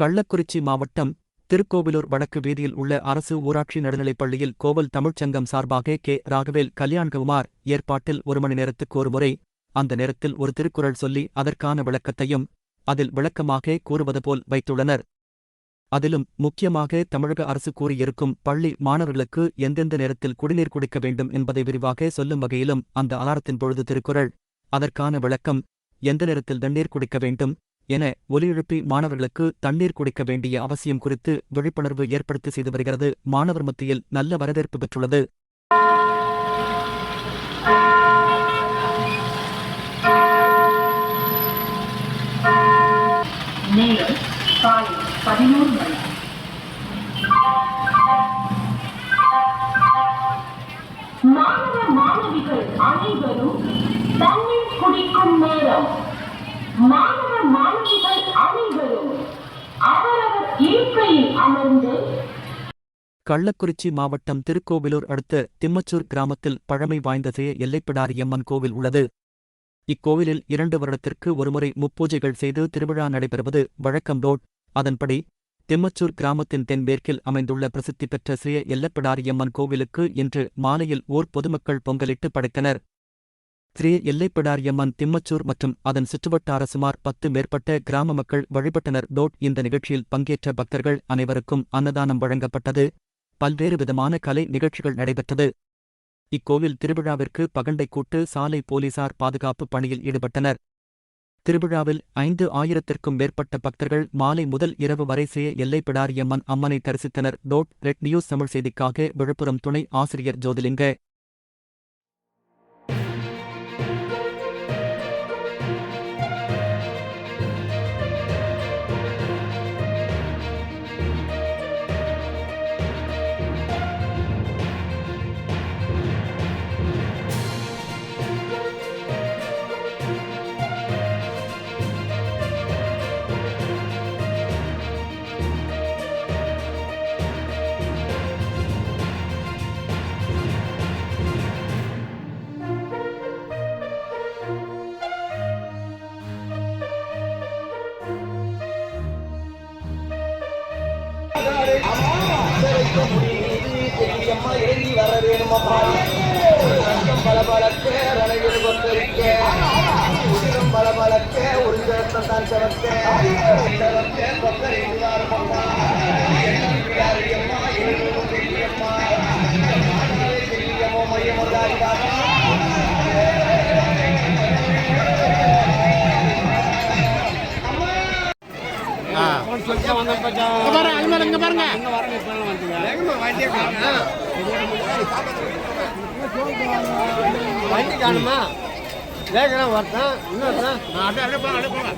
கள்ளக்குறிச்சி மாவட்டம் திருக்கோவிலூர் வடக்கு வீதியில் உள்ள அரசு ஊராட்சி நடுநிலைப் பள்ளியில் கோவில் தமிழ்ச்சங்கம் சார்பாக கே. ராகவேல் கல்யாண்குமார் ஏற்பாட்டில் ஒரு மணி நேரத்துக்கு ஒருமுறை அந்த நேரத்தில் ஒரு திருக்குறள் சொல்லி அதற்கான விளக்கத்தையும் அதில் விளக்கமாக கூறுவது போல் வைத்துள்ளனர். அதிலும் முக்கியமாக தமிழக அரசு கூறியிருக்கும் பள்ளி மாணவர்களுக்கு எந்தெந்த நேரத்தில் குடிநீர் குடிக்க வேண்டும் என்பதை விரிவாக சொல்லும் வகையிலும் அந்த அலாரத்தின் பொழுது திருக்குறள். அதற்கான விளக்கம் எந்த நேரத்தில் தண்ணீர் குடிக்க வேண்டும் என ஒலியெழுப்பி மாணவர்களுக்கு தண்ணீர் குடிக்க வேண்டிய அவசியம் குறித்து விழிப்புணர்வு ஏற்படுத்தி செய்து வருகிறது. மாணவர் மத்தியில் நல்ல வரவேற்பு பெற்றுள்ளது. நேரம் காலை பதினோரு மணி. மாணவ மாணவிகள் அனைவரும் தண்ணீர் குடிக்கும் நேரம் மாணவ மாணவிகள் அனைவரும் அவரவர் இருக்கையில் அமர்ந்து கள்ளக்குறிச்சி மாவட்டம் திருக்கோவிலூர் அடுத்த திம்மச்சூர் கிராமத்தில் பழமை வாய்ந்த எல்லைப்பிடாரியம்மன் கோவில் உள்ளது. இக்கோவிலில் இரண்டு வருடத்திற்கு ஒருமுறை முப்பூஜைகள் செய்து திருவிழா நடைபெறுவது வழக்கம் ரோட் அதன்படி திம்மச்சூர் கிராமத்தின் தென்மேற்கில் அமைந்துள்ள பிரசித்தி பெற்ற ஸ்ரீ எல்லப்பிடாரியம்மன் கோவிலுக்கு இன்று மாலையில் ஓர் பொதுமக்கள் பொங்கலிட்டு படைத்தனர். ஸ்ரீ எல்லைப்பிடாரியம்மன் திம்மச்சூர் மற்றும் அதன் சுற்றுவட்டார சுமார் பத்து மேற்பட்ட கிராம மக்கள் வழிபட்டனர் டோட் இந்த நிகழ்ச்சியில் பங்கேற்ற பக்தர்கள் அனைவருக்கும் அன்னதானம் வழங்கப்பட்டது. பல்வேறு விதமான கலை நிகழ்ச்சிகள் நடைபெற்றது. இக்கோவில் திருவிழாவிற்கு பகண்டை கூட்டு சாலை போலீசார் பாதுகாப்பு பணியில் ஈடுபட்டனர். திருவிழாவில் ஐந்து ஆயிரத்திற்கும் மேற்பட்ட பக்தர்கள் மாலை முதல் இரவு வரை செய்ய எல்லைப்பிடாரியம்மன் அம்மனை தரிசித்தனர். டோட் ரெட் நியூஸ் தமிழ் செய்திக்காக விழுப்புரம் துணை ஆசிரியர் ஜோதிலிங்க. ஒரு சேர்த்தம் தான் செவக்க செவக்க கொத்தரிக்கு வாருமப்பா வண்டி காணுமா? வேகலாம் வரட்டும் இன்னொருத்தன்? நான் அப்படியே அப்படியே போங்க அப்படியே போங்க